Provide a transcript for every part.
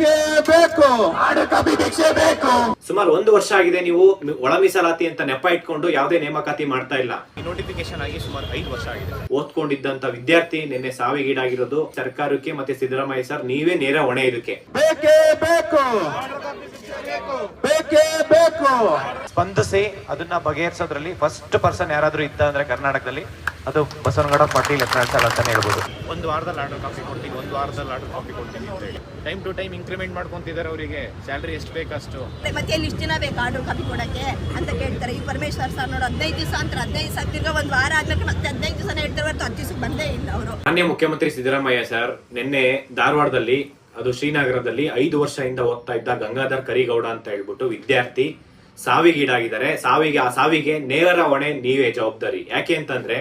ಬೇಕೇ. ಬೇಕು ಭಿಕ್ಷೆ ಬೇಕು. ಸುಮಾರು ಒಂದು ವರ್ಷ ಆಗಿದೆ ನೀವು ಒಳ ಮೀಸಲಾತಿ ಅಂತ ನೆಪ ಇಟ್ಕೊಂಡು ಯಾವುದೇ ನೇಮಕಾತಿ ಮಾಡ್ತಾ ಇಲ್ಲ. ನೋಟಿಫಿಕೇಶನ್ ಆಗಿ ಸುಮಾರು ಐದು ವರ್ಷ ಆಗಿದೆ. ಓದ್ಕೊಂಡಿದ್ದಂತ ವಿದ್ಯಾರ್ಥಿ ನಿನ್ನೆ ಸಾವಿಗೀಡಾಗಿರೋದು ಸರ್ಕಾರಕ್ಕೆ ಮತ್ತೆ ಸಿದ್ದರಾಮಯ್ಯ ಸರ್ ನೀವೇ ನೇರ ಹೊಣೆ ಇದಕ್ಕೆ. ಬೇಕೇ ಬೇಕು. ಬೇಕೇ. ಬೇಕು ಸ್ಪಂದಿಸಿ ಅದನ್ನ ಬಗೆಹರಿಸೋದ್ರಲ್ಲಿ ಫಸ್ಟ್ ಪರ್ಸನ್ ಯಾರಾದ್ರೂ ಇದ್ದ ಅಂದ್ರೆ ಕರ್ನಾಟಕದಲ್ಲಿ ಅದು ಬಸವನಗೌಡ ಪಾಟೀಲ್ ಅಂತ ಅಂತಾನೆ ಹೇಳ್ಬೋದು. ಒಂದು ವಾರದಲ್ಲಿ ಆರ್ಡರ್ ಕಾಪಿ ಕೊಡ್ತೀನಿ. ವಾರದಲ್ಲಿ ಆರ್ಡರ್ ಕಾಪಿ ಕೊಡ್ತೀನಿ ಅಂತ ಹೇಳಿ. ಟೈಮ್ ಟು ಟೈಮ್ ಇನ್ಕ್ರಿಮೆಂಟ್ ಮಾಡ್ಕೊಂತಿದ್ದಾರೆ ಅವರಿಗೆ. ಸ್ಯಾಲ್ರಿ ಎಷ್ಟು ಬೇಕಷ್ಟು? ಮತ್ತೆ ಅಲ್ಲಿ ಇಷ್ಟು ದಿನ ಬೇಕು ಆರ್ಡರ್ ಕಾಪಿ ಕೊಡಕ್ಕೆ ಅಂತ ಕೇಳ್ತಾರೆ. ಈ ಪರಮೇಶ್ವರ್ ಸರ್ ನೋಡು ಹದಿನೈದು ದಿವಸ ಅಂತ ಹದಿನೈದು ದಿವಸ ತಿರ್ಗ ಒಂದು ವಾರ ಆದ್ಮೇಲೆ ಮತ್ತೆ ಹದಿನೈದು ದಿವಸ ಹೇಳ್ತಾರೆ ಹೊರತು ಹತ್ತು ದಿವಸಕ್ಕೆ ಬಂದೇ ಇಲ್ಲ ಅವರು. ಮಾನ್ಯ ಮುಖ್ಯಮಂತ್ರಿ ಸಿದ್ದರಾಮಯ್ಯ ಸರ್ ನಿನ್ನೆ ಧಾರವಾಡದಲ್ಲಿ ಅದು ಶ್ರೀನಗರದಲ್ಲಿ ಐದು ವರ್ಷದಿಂದ ಓದ್ತಾ ಇದ್ದ ಗಂಗಾಧರ್ ಕರಿಗೌಡ ಅಂತ ಹೇಳ್ಬಿಟ್ಟು ವಿದ್ಯಾರ್ಥಿ ಸಾವಿಗೀಡಾಗಿದ್ದಾರೆ. ಸಾವಿಗೆ ಆ ಸಾವಿಗೆ ನೇರ ಹೊಣೆ ನೀವೇ ಜವಾಬ್ದಾರಿ. ಯಾಕೆ ಅಂತಂದ್ರೆ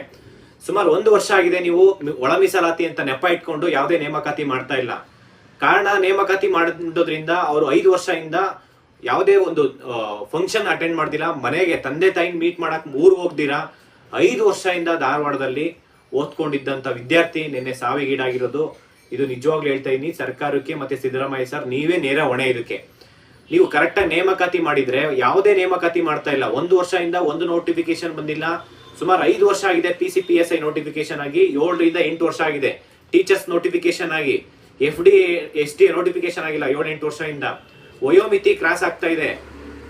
ಸುಮಾರು ಒಂದು ವರ್ಷ ಆಗಿದೆ ನೀವು ಒಳ ಮೀಸಲಾತಿ ಅಂತ ನೆಪ ಇಟ್ಕೊಂಡು ಯಾವುದೇ ನೇಮಕಾತಿ ಮಾಡ್ತಾ ಇಲ್ಲ. ಕಾರಣ ನೇಮಕಾತಿ ಮಾಡೋದ್ರಿಂದ ಅವರು ಐದು ವರ್ಷದಿಂದ ಯಾವುದೇ ಒಂದು ಫಂಕ್ಷನ್ ಅಟೆಂಡ್ ಮಾಡ್ದಿಲ್ಲ. ಮನೆಗೆ ತಂದೆ ತಾಯಿ ಮೀಟ್ ಮಾಡಕ್ ಮೂರು ಹೋಗ್ದಿರಾ. ಐದು ವರ್ಷದಿಂದ ಧಾರವಾಡದಲ್ಲಿ ಓದ್ಕೊಂಡಿದ್ದಂತ ವಿದ್ಯಾರ್ಥಿ ನಿನ್ನೆ ಸಾವಿಗೀಡಾಗಿರೋದು. ಇದು ನಿಜವಾಗ್ಲೂ ಹೇಳ್ತಾ ಇದೀನಿ. ಸರ್ಕಾರಕ್ಕೆ ಮತ್ತೆ ಸಿದ್ದರಾಮಯ್ಯ ಸರ್, ನೀವೇ ನೇರ ಹೊಣೆ ಇದಕ್ಕೆ. ನೀವು ಕರೆಕ್ಟಾಗಿ ನೇಮಕಾತಿ ಮಾಡಿದ್ರೆ ಯಾವುದೇ ನೇಮಕಾತಿ ಮಾಡ್ತಾ ಇಲ್ಲ. ಒಂದು ವರ್ಷದಿಂದ ಒಂದು ನೋಟಿಫಿಕೇಶನ್ ಬಂದಿಲ್ಲ. ಸುಮಾರು ಐದು ವರ್ಷ ಆಗಿದೆ P C P S I notification ಆಗಿ, ಏಳರಿಂದ ಎಂಟು ವರ್ಷ ಆಗಿದೆ. ಟೀಚರ್ಸ್ ನೋಟಿಫಿಕೇಶನ್ ಆಗಿ F D S D notification ಆಗಿಲ್ಲ ಏಳು ಎಂಟು ವರ್ಷದಿಂದ. ವಯೋಮಿತಿ ಕ್ರಾಸ್ ಆಗ್ತಾ ಇದೆ.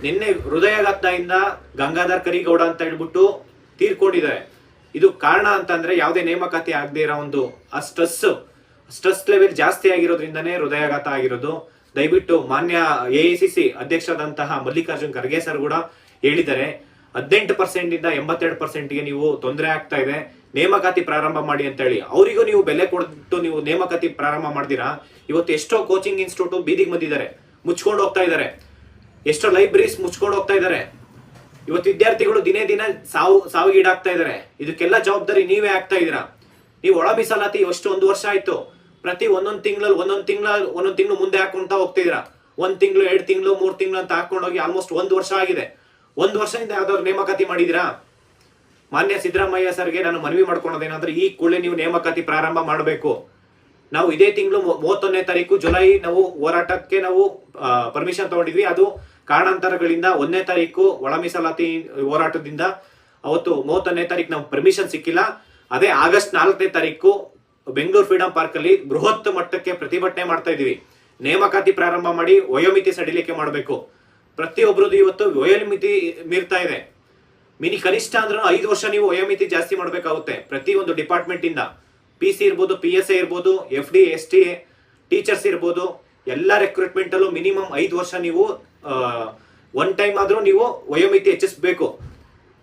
ನಿನ್ನೆ ಹೃದಯಾಘಾತದಿಂದ ಗಂಗಾಧರ್ ಕರಿಗೌಡ ಅಂತ ಹೇಳ್ಬಿಟ್ಟು ತೀರ್ಕೊಂಡಿದ್ದಾರೆ ಇದು ಕಾರಣ ಅಂತಂದ್ರೆ ಯಾವುದೇ ನೇಮಕಾತಿ ಆಗದೆ ಇರೋ ಒಂದು, ಆ ಸ್ಟ್ರೆಸ್ ಸ್ಟ್ರೆಸ್ ಲೆವೆಲ್ ಜಾಸ್ತಿ ಆಗಿರೋದ್ರಿಂದನೇ ಹೃದಯಾಘಾತ ಆಗಿರೋದು. ದಯವಿಟ್ಟು ಮಾನ್ಯ ಎ ಸಿ ಅಧ್ಯಕ್ಷರಾದಂತಹ ಮಲ್ಲಿಕಾರ್ಜುನ್ ಖರ್ಗೆ ಸರ್ ಕೂಡ ಹೇಳಿದ್ದಾರೆ. ಹದಿನೆಂಟು ಪರ್ಸೆಂಟ್ ಇಂದ ಎಂಬತ್ತೆರಡು ಪರ್ಸೆಂಟ್ಗೆ ನೀವು ತೊಂದರೆ ಆಗ್ತಾ ಇದೆ. ನೇಮಕಾತಿ ಪ್ರಾರಂಭ ಮಾಡಿ ಅಂತ ಹೇಳಿ ಅವರಿಗೂ ನೀವು ಬೆಲೆ ಕೊಟ್ಟು ನೀವು ನೇಮಕಾತಿ ಪ್ರಾರಂಭ ಮಾಡ್ತೀರಾ ಇವತ್ತು ಎಷ್ಟೋ ಕೋಚಿಂಗ್ ಇನ್ಸ್ಟಿಟ್ಯೂಟ್ ಬೀದಿಗೆ ಬಂದಿದ್ದಾರೆ. ಮುಚ್ಕೊಂಡು ಹೋಗ್ತಾ ಇದ್ದಾರೆ. ಎಷ್ಟೋ ಲೈಬ್ರರೀಸ್ ಮುಚ್ಕೊಂಡು ಹೋಗ್ತಾ ಇದ್ದಾರೆ. ಇವತ್ತು ವಿದ್ಯಾರ್ಥಿಗಳು ದಿನೇ ದಿನ ಸಾವು, ಸಾವಿಗೀಡಾಗ್ತಾ ಇದ್ದಾರೆ. ಇದಕ್ಕೆಲ್ಲ ಜವಾಬ್ದಾರಿ ನೀವೇ ಆಗ್ತಾ ಇದೀರಾ ನೀವು ಒಳ ಮೀಸಲಾತಿ ಎಷ್ಟು ಒಂದು ವರ್ಷ ಆಯ್ತು. ಪ್ರತಿ ಒಂದೊಂದು ತಿಂಗಳಲ್ಲಿ ಒಂದೊಂದು ತಿಂಗಳ, ಒಂದೊಂದು ತಿಂಗಳು ಮುಂದೆ ಹಾಕೊಂತ ಹೋಗ್ತಿದ್ದೀರಾ ಒಂದ್ ತಿಂಗಳು, ಎರಡು ತಿಂಗಳು, ಮೂರ್ ತಿಂಗಳು ಅಂತ ಹಾಕೊಂಡೋಗಿ ಆಲ್ಮೋಸ್ಟ್ ಒಂದು ವರ್ಷ ಆಗಿದೆ. ಒಂದ್ ವರ್ಷದಿಂದ ಯಾವ್ದಾದ್ರು ನೇಮಕಾತಿ ಮಾಡಿದಿರಾ ಮಾನ್ಯ ಸಿದ್ದರಾಮಯ್ಯ ಸರ್ಗೆ ನಾನು ಮನವಿ ಮಾಡ್ಕೊಳೋದೇನಂದ್ರೆ, ಈ ಕೂಡಲೇ ನೀವು ನೇಮಕಾತಿ ಪ್ರಾರಂಭ ಮಾಡಬೇಕು. ನಾವು ಇದೇ ತಿಂಗಳು ಮೂವತ್ತೊಂದನೇ ತಾರೀಕು ಜುಲೈ ನಾವು ಹೋರಾಟಕ್ಕೆ ನಾವು ಪರ್ಮಿಷನ್ ತಗೊಂಡಿದ್ವಿ. ಅದು ಕಾರಣಾಂತರಗಳಿಂದ ಒಂದನೇ ತಾರೀಕು ಒಳ ಮೀಸಲಾತಿ ಹೋರಾಟದಿಂದ ಅವತ್ತು ಮೂವತ್ತೊಂದನೇ ತಾರೀಕು ನಾವು ಪರ್ಮಿಷನ್ ಸಿಕ್ಕಿಲ್ಲ. ಅದೇ ಆಗಸ್ಟ್ ನಾಲ್ಕನೇ ತಾರೀಕು ಬೆಂಗಳೂರು ಫ್ರೀಡಂ ಪಾರ್ಕ್ ಅಲ್ಲಿ ಬೃಹತ್ ಮಟ್ಟಕ್ಕೆ ಪ್ರತಿಭಟನೆ ಮಾಡ್ತಾ ಇದೀವಿ ನೇಮಕಾತಿ ಪ್ರಾರಂಭ ಮಾಡಿ, ವಯೋಮಿತಿ ಸಡಿಲಿಕೆ ಮಾಡಬೇಕು. ಪ್ರತಿಯೊಬ್ಬರದ್ದು ಇವತ್ತು ವಯೋಮಿತಿ ಮೀರ್ತಾ ಇದೆ. ಮಿನಿ ಕನಿಷ್ಠ ಅಂದ್ರೆ ಐದು ವರ್ಷ ನೀವು ವಯೋಮಿತಿ ಜಾಸ್ತಿ ಮಾಡಬೇಕಾಗುತ್ತೆ. ಪ್ರತಿ ಒಂದು ಡಿಪಾರ್ಟ್ಮೆಂಟ್ ಇಂದ. ಪಿ ಸಿ ಇರ್ಬೋದು ಪಿ ಎಸ್ ಎ ಇರ್ಬೋದು F D S T teachers ಇರ್ಬೋದು, ಎಲ್ಲ ರೆಕ್ರೂಟ್ಮೆಂಟ್ ಅಲ್ಲೂ ಮಿನಿಮಮ್ ಐದು ವರ್ಷ ನೀವು ಒನ್ ಟೈಮ್ ಆದ್ರೂ ನೀವು ವಯೋಮಿತಿ ಹೆಚ್ಚಿಸಬೇಕು.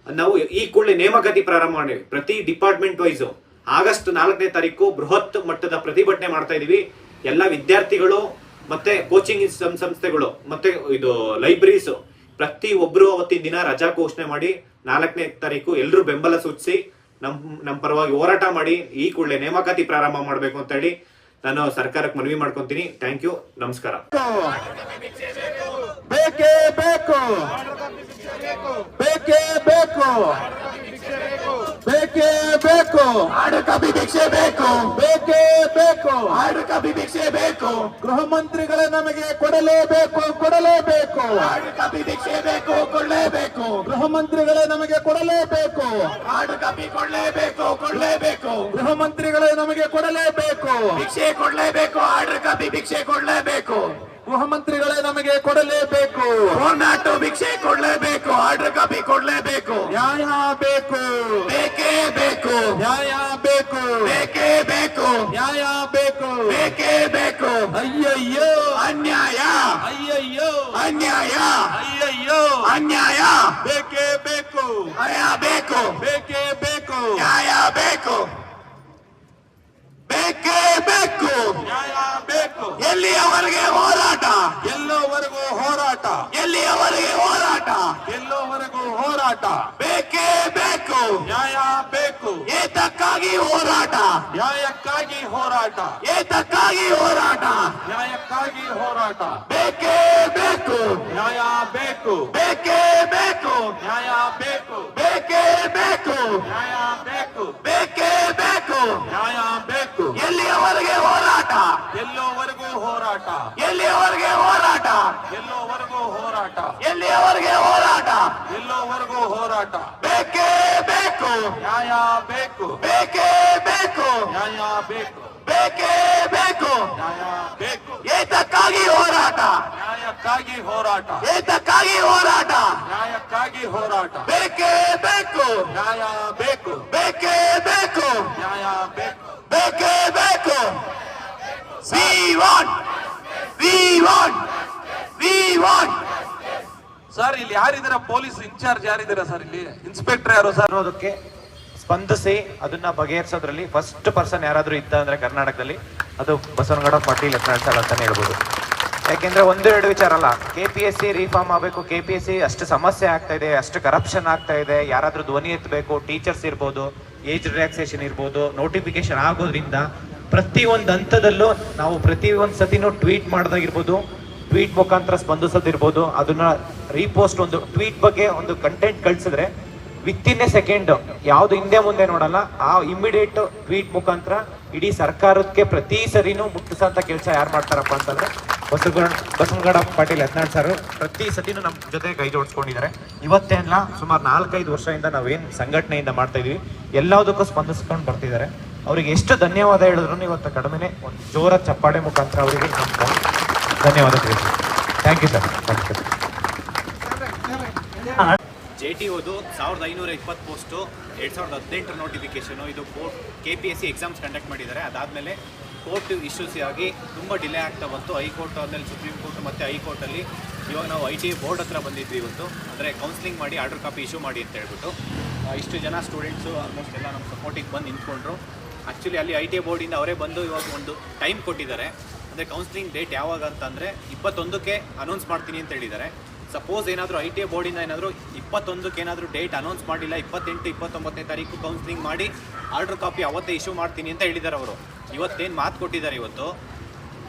ನಾವು ಈ ಕೂಡಲೇ ನೇಮಕಾತಿ ಪ್ರಾರಂಭ ಮಾಡಿ ಪ್ರತಿ ಡಿಪಾರ್ಟ್ಮೆಂಟ್ ವೈಸ್ ಆಗಸ್ಟ್ ನಾಲ್ಕನೇ ತಾರೀಕು ಬೃಹತ್ ಮಟ್ಟದ ಪ್ರತಿಭಟನೆ ಮಾಡ್ತಾ ಇದೀವಿ. ಎಲ್ಲ ವಿದ್ಯಾರ್ಥಿಗಳು ಮತ್ತೆ ಕೋಚಿಂಗ್ ಸಂಸ್ಥೆಗಳು, ಮತ್ತೆ ಇದು ಲೈಬ್ರರೀಸ್ ಪ್ರತಿ ಒಬ್ರು ಅವತ್ತಿನ ದಿನ ರಜಾ ಘೋಷಣೆ ಮಾಡಿ ನಾಲ್ಕನೇ ತಾರೀಕು ಎಲ್ಲರೂ ಬೆಂಬಲ ಸೂಚಿಸಿ ನಮ್ ನಮ್ಮ ಪರವಾಗಿ ಹೋರಾಟ ಮಾಡಿ ಈ ಕೂಡಲೇ ನೇಮಕಾತಿ ಪ್ರಾರಂಭ ಮಾಡಬೇಕು ಅಂತ ಹೇಳಿ ನಾನು ಸರ್ಕಾರಕ್ಕೆ ಮನವಿ ಮಾಡ್ಕೊಂತೀನಿ. ಥ್ಯಾಂಕ್ ಯು ನಮಸ್ಕಾರ. ಬೇಕು ಬೇಕೇ. ಬೇಕು ಬೇಕೇ. ಬೇಕು. ಭಿಕ್ಷೆ ಬೇಕು. ಬೇಕೇ ಬೇಕು. ಭಿಕ್ಷೆ ಬೇಕು. ಗೃಹ ಮಂತ್ರಿಗಳು ನಮಗೆ ಕೊಡಲೇಬೇಕು ಕೊಡಲೇಬೇಕು. ಭಿಕ್ಷೆ ಬೇಕು ಕೊಡಲೇಬೇಕು. ಗೃಹ ಮಂತ್ರಿಗಳೇ ನಮಗೆ ಕೊಡಲೇಬೇಕು. ಹಾಡು ಕಾಪಿ ಕೊಡಲೇಬೇಕು ಕೊಡಲೇಬೇಕು. ಗೃಹ ಮಂತ್ರಿಗಳೇ ನಮಗೆ ಕೊಡಲೇಬೇಕು. ಭಿಕ್ಷೆ ಕೊಡಲೇಬೇಕು ಆರ್ಡರ್ ಕಾಪಿ ಭಿಕ್ಷೆ ಕೊಡ್ಲೇಬೇಕು. ಗೃಹ ಮಂತ್ರಿಗಳೇ ನಮಗೆ ಕೊಡಲೇಬೇಕು. ಹೋನಾಟು ಭಿಕ್ಷೆ ಕೊಡ್ಲೇಬೇಕು ಆರ್ಡರ್ ಕಾಪಿ ಕೊಡ್ಲೇಬೇಕು. ನ್ಯಾಯ ಬೇಕು. ಬೇಕೇ ಬೇಕು. ನ್ಯಾಯ ಬೇಕು. ಬೇಕೇ ಬೇಕು. ನ್ಯಾಯ ಬೇಕು. ಬೇಕೇ ಬೇಕು. ಅಯ್ಯಯ್ಯೋ. ಅನ್ಯಾಯ. ಅಯ್ಯಯ್ಯೋ. ಅನ್ಯಾಯ. ಅಯ್ಯಯ್ಯೋ. ಅನ್ಯಾಯ. ಬೇಕೇ ಬೇಕು. ನ್ಯಾಯ ಬೇಕು. ಬೇಕೇ ಬೇಕು. ನ್ಯಾಯ ಬೇಕು. ಬೇಕೇ ಬೇಕು. ನ್ಯಾಯ ಬೇಕು. ಎಲ್ಲಿಯವರೆಗೆ ಹೋರಾಟ. ಎಲ್ಲೋವರೆಗೂ ಹೋರಾಟ. ಎಲ್ಲಿಯವರೆಗೆ ಹೋರಾಟ? ಎಲ್ಲೋವರೆಗೂ ಹೋರಾಟ. ಬೇಕೇ ಬೇಕು. ನ್ಯಾಯ ಬೇಕು. ಏತಕ್ಕಾಗಿ ಹೋರಾಟ? ನ್ಯಾಯಕ್ಕಾಗಿ ಹೋರಾಟ. ಏತಕ್ಕಾಗಿ ಹೋರಾಟ? ನ್ಯಾಯಕ್ಕಾಗಿ ಹೋರಾಟ. ಬೇಕೇ ಬೇಕು. ನ್ಯಾಯ ಬೇಕು. ಬೇಕೇ ಬೇಕು. ನ್ಯಾಯ ಬೇಕು. ಬೇಕೇ ಬೇಕು. ನ್ಯಾಯ ಬೇಕು. ಬೇಕೇ ಬೇಕು. ನ್ಯಾಯ ಬೇಕು. ಎಲ್ಲಿಯವರೆಗೆ ಹೋರಾಟ? ಎಲ್ಲೋವರೆಗೂ ಹೋರಾಟ. ಎಲ್ಲಿಯವರೆಗೆ ಹೋರಾಟ? ಎಲ್ಲೋವರೆಗೂ ಹೋರಾಟ. ಎಲ್ಲಿಯವರೆಗೆ ಹೋರಾಟ? ಎಲ್ಲೋವರೆಗೂ ಹೋರಾಟ. ಬೇಕೇ ಬೇಕು. ನ್ಯಾಯ ಬೇಕು. ಬೇಕೇ ಬೇಕು. ನ್ಯಾಯ ಬೇಕು. ಬೇಕೇ ಬೇಕು. ನ್ಯಾಯ ಬೇಕು. ಏತಕ್ಕಾಗಿ ಹೋರಾಟ? ನ್ಯಾಯಕ್ಕಾಗಿ ಹೋರಾಟ. ಏತಕ್ಕಾಗಿ ಹೋರಾಟ? ನ್ಯಾಯಕ್ಕಾಗಿ ಹೋರಾಟ. ಬೇಕೇ ಬೇಕು. ನ್ಯಾಯ ಬೇಕು. ಬೇಕೇ ಬೇಕು. ನ್ಯಾಯ ಬೇಕು. ಬೇಕೇ ಬೇಕು. We want we want we want sir ಇಲ್ಲಿ ಯಾರಿದ್ದೀರಾ? ಪೊಲೀಸ್ ಇನ್ಚಾರ್ಜ್ ಯಾರಿದ್ದೀರಾ ಸರ್ ಇಲ್ಲಿ? ಇನ್ಸ್ಪೆಕ್ಟರ್ ಯಾರು ಸರ್ ಅದಕ್ಕೆ ಸ್ಪಂದಿಸಿ ಅದನ್ನ ಬಗೆಹರಿಸೋದ್ರಲ್ಲಿ ಫಸ್ಟ್ ಪರ್ಸನ್ ಯಾರಾದ್ರೂ ಇದ್ದ ಅಂದ್ರೆ ಕರ್ನಾಟಕದಲ್ಲಿ ಅದು ಬಸವನಗೌಡ ಪಾಟೀಲ್ ಅಂತ ಅಂತಾನೆ ಹೇಳ್ಬೋದು. ಯಾಕೆಂದ್ರೆ ಒಂದೆರಡು ವಿಚಾರ ಅಲ್ಲ. K P S C reform ಆಗಬೇಕು ಕೆ ಪಿ ಎಸ್ ಸಿ ಅಷ್ಟು ಸಮಸ್ಯೆ ಆಗ್ತಾ ಇದೆ, ಅಷ್ಟು ಕರಪ್ಷನ್ ಆಗ್ತಾ ಇದೆ. ಯಾರಾದ್ರೂ ಧ್ವನಿ ಎತ್ತಬೇಕು ಟೀಚರ್ಸ್ ಇರ್ಬೋದು ಏಜ್ ರಿಲ್ಯಾಕ್ಸೇಷನ್ ಇರ್ಬೋದು ನೋಟಿಫಿಕೇಶನ್ ಆಗೋದ್ರಿಂದ ಪ್ರತಿ ಒಂದು ಹಂತದಲ್ಲೂ ನಾವು ಪ್ರತಿ ಒಂದು ಸತಿನೂ ಟ್ವೀಟ್ ಮಾಡೋದಾಗಿರ್ಬೋದು ಟ್ವೀಟ್ ಮುಖಾಂತರ ಸ್ಪಂದಿಸೋದಿರ್ಬೋದು, ಅದನ್ನ ರೀಪೋಸ್ಟ್ ಒಂದು ಟ್ವೀಟ್ ಬಗ್ಗೆ ಒಂದು ಕಂಟೆಂಟ್ ಕಳ್ಸಿದ್ರೆ ವಿತ್ ಇನ್ ಎ ಸೆಕೆಂಡ್ ಯಾವ್ದು ಹಿಂದೆ ಮುಂದೆ ನೋಡಲ್ಲ, ಆ ಇಮಿಡಿಯೇಟ್ ಟ್ವೀಟ್ ಮುಖಾಂತರ ಇಡೀ ಸರ್ಕಾರಕ್ಕೆ ಪ್ರತಿ ಸರಿನೂ ಮುಟ್ಟಿಸೋಂಥ ಕೆಲಸ ಯಾರು ಮಾಡ್ತಾರಪ್ಪ ಅಂತಂದ್ರೆ ಬಸವಗೌಡ ಬಸವನಗೌಡ ಪಾಟೀಲ್ ಯತ್ನಾಳ್ ಸರ್ ಪ್ರತಿ ಸತಿನೂ ನಮ್ಮ ಜೊತೆ ಕೈ ಜೋಡಿಸ್ಕೊಂಡಿದ್ದಾರೆ. ಇವತ್ತೇನಲ್ಲ ಸುಮಾರು ನಾಲ್ಕೈದು ವರ್ಷದಿಂದ ನಾವೇನು ಸಂಘಟನೆಯಿಂದ ಮಾಡ್ತಾ ಇದೀವಿ. ಎಲ್ಲದಕ್ಕೂ ಸ್ಪಂದಿಸ್ಕೊಂಡು ಬರ್ತಿದ್ದಾರೆ. ಅವರಿಗೆ ಎಷ್ಟು ಧನ್ಯವಾದ ಹೇಳಿದ್ರು ಇವತ್ತು ಕಡಿಮೆನೆ ಒಂದು ಜೋರ ಚಪ್ಪಾಳೆ ಮುಖಾಂತರ ಅವರಿಗೆ ನಮ್ಮ ಧನ್ಯವಾದ thank you sir J T ಓದು ಸಾವಿರದ ಐನೂರ ಇಪ್ಪತ್ತು ಪೋಸ್ಟು, ಎರಡು ಸಾವಿರದ ಹದಿನೆಂಟರ ನೋಟಿಫಿಕೇಶನು ಇದು K P S C exams conduct ಮಾಡಿದ್ದಾರೆ. ಅದಾದಮೇಲೆ ಕೋರ್ಟ್ ಇಶ್ಯೂಸ್ ಆಗಿ ತುಂಬ ಡಿಲೇ ಆಗ್ತಾ ಬಂತು. ಹೈಕೋರ್ಟ್ ಆಮೇಲೆ ಸುಪ್ರೀಂ ಕೋರ್ಟ್ ಮತ್ತು ಹೈಕೋರ್ಟಲ್ಲಿ ಇವಾಗ ನಾವು ಐ ಟಿ ಬೋರ್ಡ್ ಹತ್ರ ಬಂದಿದ್ವಿ ಇವತ್ತು. ಅಂದರೆ ಕೌನ್ಸಿಲಿಂಗ್ ಮಾಡಿ ಆರ್ಡರ್ ಕಾಪಿ ಇಶ್ಯೂ ಮಾಡಿ ಅಂತ ಹೇಳ್ಬಿಟ್ಟು. ಇಷ್ಟು ಜನ ಸ್ಟೂಡೆಂಟ್ಸು ಆಲ್ಮೋಸ್ಟ್ ಎಲ್ಲ ನಮ್ಮ ಸಪೋರ್ಟಿಗೆ ಬಂದು ನಿಂತ್ಕೊಂಡ್ರು. ಆ್ಯಕ್ಚುಲಿ ಅಲ್ಲಿ ಐ ಟಿ ಬೋರ್ಡಿಂದ ಅವರೇ ಬಂದು ಇವಾಗ ಒಂದು ಟೈಮ್ ಕೊಟ್ಟಿದ್ದಾರೆ. ಅಂದರೆ ಕೌನ್ಸಿಲಿಂಗ್ ಡೇಟ್ ಯಾವಾಗ ಅಂತಂದರೆ ಇಪ್ಪತ್ತೊಂದಕ್ಕೆ ಅನೌನ್ಸ್ ಮಾಡ್ತೀನಿ ಅಂತ ಹೇಳಿದ್ದಾರೆ. ಸಪೋಸ್ ಏನಾದರೂ ಐ ಟಿ ಬೋರ್ಡಿಂದ ಏನಾದರೂ ಇಪ್ಪತ್ತೊಂದಕ್ಕೆ ಏನಾದರೂ ಡೇಟ್ ಅನೌನ್ಸ್ ಮಾಡಿಲ್ಲ, ಇಪ್ಪತ್ತೆಂಟು, ಇಪ್ಪತ್ತೊಂಬತ್ತನೇ ತಾರೀಕು ಕೌನ್ಸಿಲಿಂಗ್ ಮಾಡಿ ಆರ್ಡರ್ ಕಾಪಿ ಅವತ್ತೇ ಇಶ್ಯೂ ಮಾಡ್ತೀನಿ ಅಂತ ಹೇಳಿದ್ದಾರೆ ಅವರು. ಇವತ್ತೇನು ಮಾತು ಕೊಟ್ಟಿದ್ದಾರೆ ಇವತ್ತು?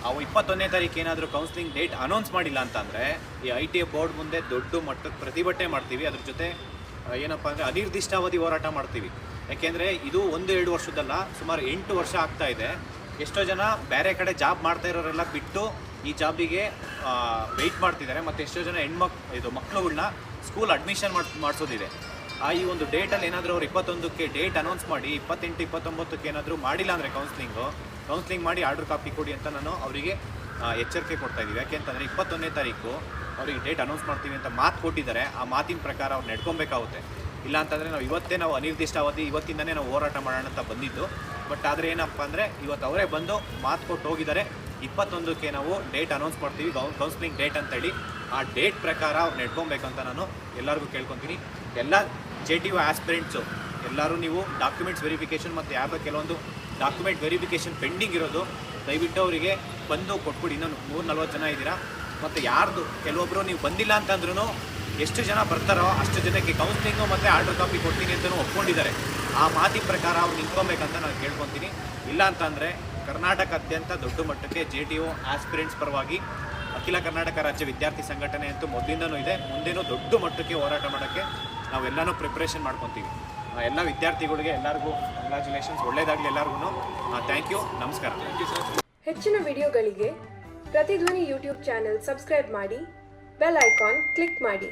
ಅವು ಇಪ್ಪತ್ತೊಂದನೇ ತಾರೀಕು ಏನಾದರೂ ಕೌನ್ಸಿಲಿಂಗ್ ಡೇಟ್ ಅನೌನ್ಸ್ ಮಾಡಿಲ್ಲ ಅಂತಂದರೆ ಈ ಐ ಟಿ ಐ ಬೋರ್ಡ್ ಮುಂದೆ ದೊಡ್ಡ ಮಟ್ಟಕ್ಕೆ ಪ್ರತಿಭಟನೆ ಮಾಡ್ತೀವಿ. ಅದ್ರ ಜೊತೆ ಏನಪ್ಪ ಅಂದರೆ ಅನಿರ್ದಿಷ್ಟಾವಧಿ ಹೋರಾಟ ಮಾಡ್ತೀವಿ. ಯಾಕೆಂದರೆ ಇದು ಒಂದು ಎರಡು ವರ್ಷದಲ್ಲ ಸುಮಾರು ಎಂಟು ವರ್ಷ ಆಗ್ತಾ ಇದೆ. ಎಷ್ಟೋ ಜನ ಬೇರೆ ಕಡೆ ಜಾಬ್ ಮಾಡ್ತಾ ಇರೋರೆಲ್ಲ ಬಿಟ್ಟು ಈ ಜಾಬಿಗೆ ವೆಯ್ಟ್ ಮಾಡ್ತಿದ್ದಾರೆ. ಮತ್ತು ಎಷ್ಟೋ ಜನ ಹೆಣ್ಮಕ್, ಇದು ಮಕ್ಕಳುಗಳನ್ನ ಸ್ಕೂಲ್ ಅಡ್ಮಿಷನ್ ಮಾಡಿ, ಮಾಡಿಸೋದಿದೆ. ಆ ಈ ಒಂದು ಡೇಟಲ್ಲಿ ಏನಾದರೂ ಅವ್ರು ಇಪ್ಪತ್ತೊಂದಕ್ಕೆ ಡೇಟ್ ಅನೌನ್ಸ್ ಮಾಡಿ, ಇಪ್ಪತ್ತೆಂಟು, ಇಪ್ಪತ್ತೊಂಬತ್ತಕ್ಕೆ ಏನಾದರೂ ಮಾಡಿಲ್ಲ ಅಂದರೆ ಕೌನ್ಸಿಲಿಂಗು ಕೌನ್ಸಿಲಿಂಗ್ ಮಾಡಿ ಆರ್ಡರ್ ಕಾಪಿ ಕೊಡಿ ಅಂತ ನಾನು ಅವರಿಗೆ ಎಚ್ಚರಿಕೆ ಕೊಡ್ತಾ ಇದ್ದೀವಿ. ಯಾಕೆಂತಂದರೆ ಇಪ್ಪತ್ತೊಂದನೇ ತಾರೀಕು ಅವರಿಗೆ ಡೇಟ್ ಅನೌನ್ಸ್ ಮಾಡ್ತೀವಿ ಅಂತ ಮಾತು ಕೊಟ್ಟಿದ್ದಾರೆ. ಆ ಮಾತಿನ ಪ್ರಕಾರ ಅವ್ರು ನಡ್ಕೊಬೇಕಾಗುತ್ತೆ. ಇಲ್ಲ ಅಂತಂದರೆ ನಾವು ಇವತ್ತೇ ನಾವು ಅನಿರ್ದಿಷ್ಟಾವಧಿ ಇವತ್ತಿಂದನೇ ನಾವು ಹೋರಾಟ ಮಾಡೋಣ ಅಂತ ಬಂದಿದ್ದು. ಬಟ್ ಆದರೆ ಏನಪ್ಪ ಅಂದರೆ ಇವತ್ತು ಅವರೇ ಬಂದು ಮಾತು ಕೊಟ್ಟು ಹೋಗಿದ್ದಾರೆ. ಇಪ್ಪತ್ತೊಂದಕ್ಕೆ ನಾವು ಡೇಟ್ ಅನೌನ್ಸ್ ಮಾಡ್ತೀವಿ ಕೌನ್ಸಿಲಿಂಗ್ ಡೇಟ್ ಅಂತೇಳಿ ಆ ಡೇಟ್ ಪ್ರಕಾರ ಅವ್ರು ನಡ್ಕೊಬೇಕಂತ ನಾನು ಎಲ್ಲರಿಗೂ ಕೇಳ್ಕೊತೀನಿ. ಎಲ್ಲ ಜೆ ಟಿ ಯು ಆಸ್ಪಿರೆಂಟ್ಸು ಎಲ್ಲರೂ ನೀವು ಡಾಕ್ಯುಮೆಂಟ್ಸ್ ವೆರಿಫಿಕೇಷನ್ ಮತ್ತು ಯಾವ ಕೆಲವೊಂದು ಡಾಕ್ಯುಮೆಂಟ್ ವೆರಿಫಿಕೇಷನ್ ಪೆಂಡಿಂಗ್ ಇರೋದು, ದಯವಿಟ್ಟು ಅವರಿಗೆ ಬಂದು ಕೊಟ್ಬಿಡಿ. ಇನ್ನೊಂದು ಮೂರು ನಲ್ವತ್ತು ಜನ ಇದ್ದೀರಾ? ಮತ್ತು ಯಾರ್ದು? ಕೆಲವೊಬ್ಬರು ನೀವು ಬಂದಿಲ್ಲ ಅಂತಂದ್ರೂ ಎಷ್ಟು ಜನ ಬರ್ತಾರೋ ಅಷ್ಟು ಜನಕ್ಕೆ ಕೌನ್ಸಿಲಿಂಗು ಮತ್ತು ಆರ್ಡರ್ ಕಾಪಿ ಕೊಡ್ತೀನಿ ಅಂತಲೂ ಒಪ್ಕೊಂಡಿದ್ದಾರೆ. ಆ ಮಾತಿನ ಪ್ರಕಾರ ಅವ್ರು ನಿಂತ್ಕೊಬೇಕಂತ ನಾನು ಕೇಳ್ಕೊತೀನಿ. ಇಲ್ಲ ಅಂತಂದರೆ ಕರ್ನಾಟಕಾದ್ಯಂತ ದೊಡ್ಡ ಮಟ್ಟಕ್ಕೆ ಜೆ ಟಿ ಒ ಆಸ್ಪಿರೆಂಟ್ಸ್ ಪರವಾಗಿ ಅಖಿಲ ಕರ್ನಾಟಕ ರಾಜ್ಯ ವಿದ್ಯಾರ್ಥಿ ಸಂಘಟನೆ ಅಂತೂ ಮೊದಲಿಂದನೂ ಇದೆ. ಮುಂದೇನೂ ದೊಡ್ಡ ಮಟ್ಟಕ್ಕೆ ಹೋರಾಟ ಮಾಡೋಕ್ಕೆ ನಾವೆಲ್ಲನೂ ಪ್ರಿಪ್ರೇಷನ್ ಮಾಡ್ಕೊತೀವಿ. ಎಲ್ಲ ವಿದ್ಯಾರ್ಥಿಗಳಿಗೆ ಎಲ್ಲರಿಗೂ ಕಂಗ್ರ್ಯಾಚುಲೇಷನ್ಸ್ ಒಳ್ಳೇದಾಗಲಿ ಎಲ್ಲರಿಗೂ ಥ್ಯಾಂಕ್ ಯು ನಮಸ್ಕಾರ. ಹೆಚ್ಚಿನ ವಿಡಿಯೋಗಳಿಗೆ ಪ್ರತಿಧ್ವನಿ ಯೂಟ್ಯೂಬ್ ಚಾನೆಲ್ ಸಬ್ಸ್ಕ್ರೈಬ್ ಮಾಡಿ ಬೆಲ್ ಐಕಾನ್ ಕ್ಲಿಕ್ ಮಾಡಿ.